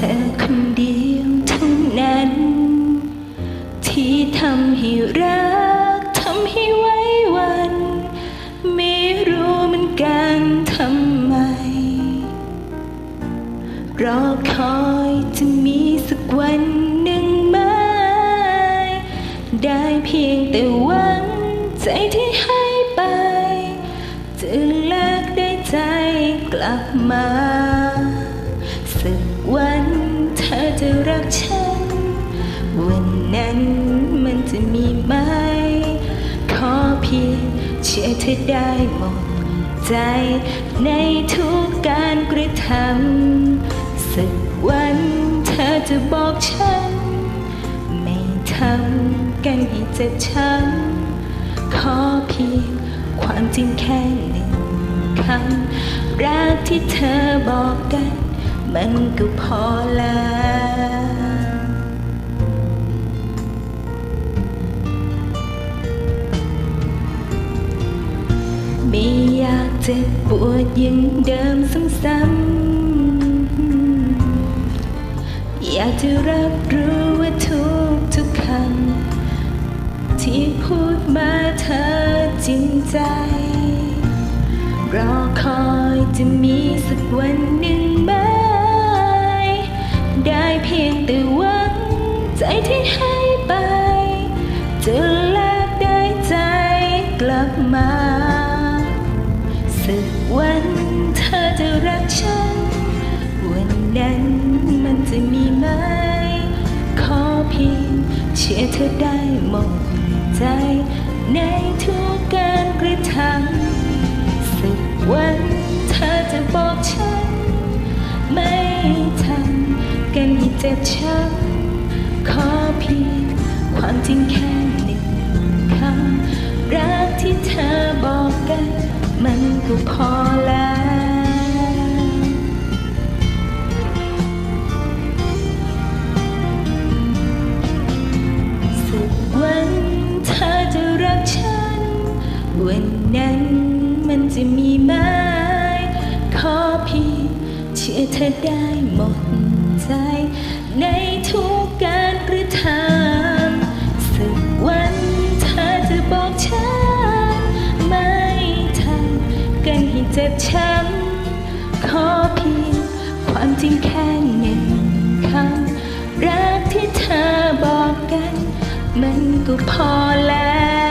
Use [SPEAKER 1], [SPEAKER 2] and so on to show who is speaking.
[SPEAKER 1] เธอคนเดียวเท่านั้น ที่ทำให้รักทำให้ไว้วัน ไม่รู้เหมันกันทำไม รอคอยจะมีสักวันหนึ่งไหมได้เพียงแต่หวังใจที่ให้ไป จะแลกได้ใจกลับมา จะรักฉัน วันนั้นมันจะมีไหม ขอเพียงเชื่อเธอได้หมดใจ ในทุกการกระทำสักวันเธอจะบอกฉัน ไม่ทำกันให้เจ็บช้ำขอเพียงความจริงแค่หนึ่งคำรักที่เธอบอกกัน มันก็พอแล้ว ไม่อยากเจ็บปวดยังเดิมซ้ำๆอยากจะรับรู้ว่าทุกทุกคำที่พูดมาเธอจริงใจ รอคอยจะมีสักวันหนึ่ง เพียงแต่หวังใจที่ให้ไป จะแลกได้ใจกลับมาสักวันเธอจะรักฉัน วันนั้นมันจะมีไหม ขอเพียงเชื่อเธอได้หมดใจในทุกำกันให้เจ็บช้ำขอเพียงความจริงแค่หนึ่งคำรักที่เธอบอกกัน มันก็พอแล้วสักวันเธอจะรักฉัน วันนั้นมันจะมีไหมขอเพียงเชื่อเธอได้หมด ใจในทุกการกระทำสักวันเธอจะบอกฉัน ไม่ทำกันให้เจ็บช้ำขอเพียงความจริงแค่หนึ่งคำรักที่เธอบอกกัน มันก็พอแล้ว